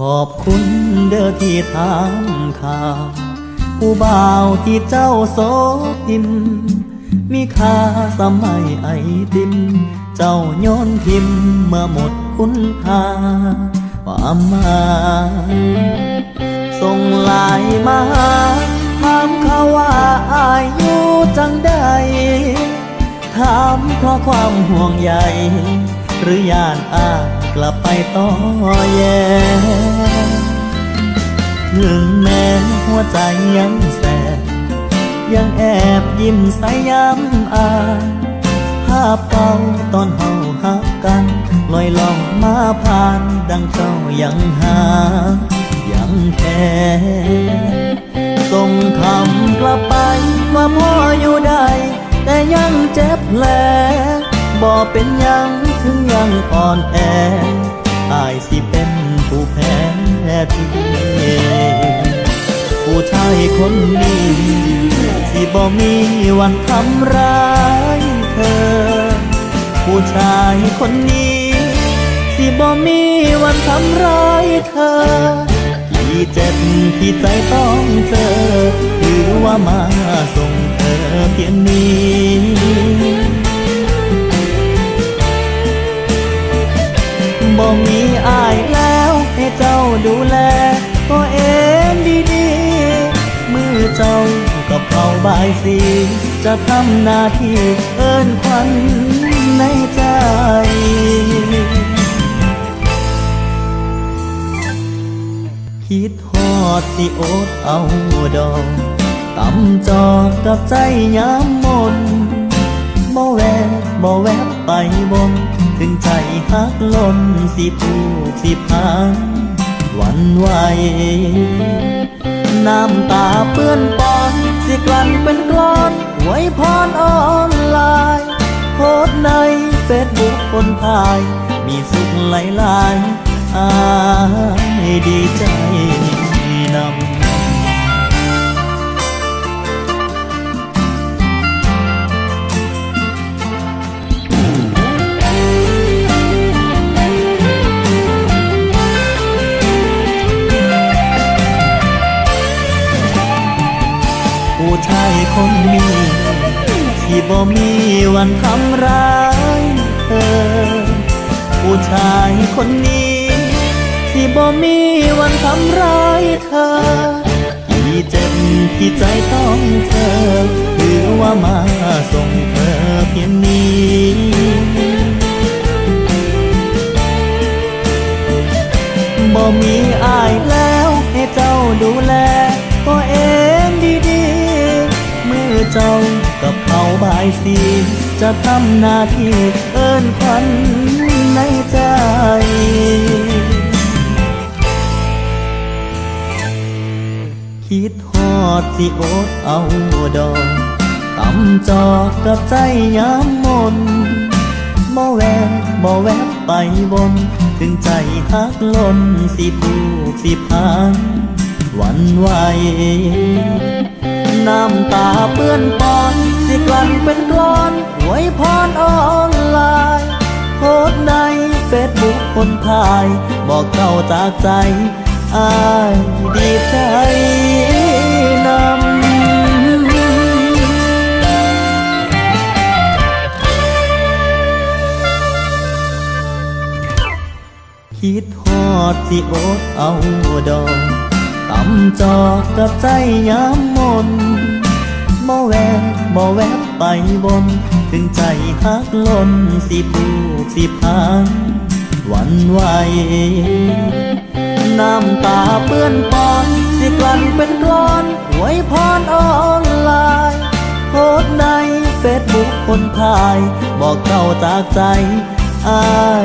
ขอบคุณเด้อที่ถามข่าว ผู้บ่าวที่เจ้าโสพิมมีค่าสมัยไอติม เจ้าโยนทิมเมื่อหมดคุณค่าความหมายส่งไลายมาถามเขาว่าอายอยู่จังใดถามเพราะความห่วงใยหรือย่านอา กลับไปต่อแยถึงแม้หัวใจยังแสบยังแอบยิ้มใส่ย้ำอาภาพเก่าตอนเฮาหักกันลอยล่องมาผ่านดังเจ้ายังหา ยังแค่ส่งคำกลับไปว่าพ่ออยู่ได้แต่ยังเจ็บแผล บอกเป็นยังถึงยังอ่อนแออายสิเป็นผู้แพ้ที่ผู้ชายคนนี้สิบ่มีวันทำร้ายเธอ ผู้ชายคนนี้สิบ่มีวันทำร้ายเธอที่เจ็บที่ใจต้องเจอถือว่ามาส่งเธอเพียงนี้ บ่มีอายแล้วให้เจ้าดูแลตัวเองดีๆมือเจ้ากับเขาบายสีจะทำหน้าที่เอิ้นควันในใจคิดฮอดสิโอดเอาดอกตำจอกับใจย้ำมนบ่แวะบ่แวะไปบน ถึงใจหักล้นสิผูกสิพังวันไหวน้ำตาเปื้อนปอนสิกลั่นเป็นกลอนไว้พรออนไลน์โพสในเฟซบุ๊กคนพาย มีสุขหลายๆอายดีใจ คนนี้ที่บ่มีวันทำร้ายเธอ ผู้ชายคนนี้ที่บ่มีวันทำร้ายเธอ ที่เจ็บที่ใจต้องเธอถือว่ามาส่งเธอเพียงนี้บ่มีอาย เจ้ากับเขาบายสี จะทำหน้าที่เอิ้นควันในใจคิดฮอดสิอดเอาดอกตำจอกับใจย้ำมนบ่แวะบ่แวะไปบน ถึงใจหักล้นสิผูกสิพังวันไหว น้ำตาเปื้อนปอน สิกลั่นเป็นกลอนไว้พรออนไลน์โพสในเฟซบุ๊กคนพาย บอกเก่าจากใจอายดีใจนำคิดฮอดสิโอดเอาดอกตำจอกกับใจย้ำมน บน ถึงใจหักล้นสิผูกสิพังวันไหวน้ำตาเปื้อนปอนสิกลั่นเป็นกลอนไว้พรออนไลน์โพสในเฟซบุ๊กคนพาย บอกเก่าจากใจอาย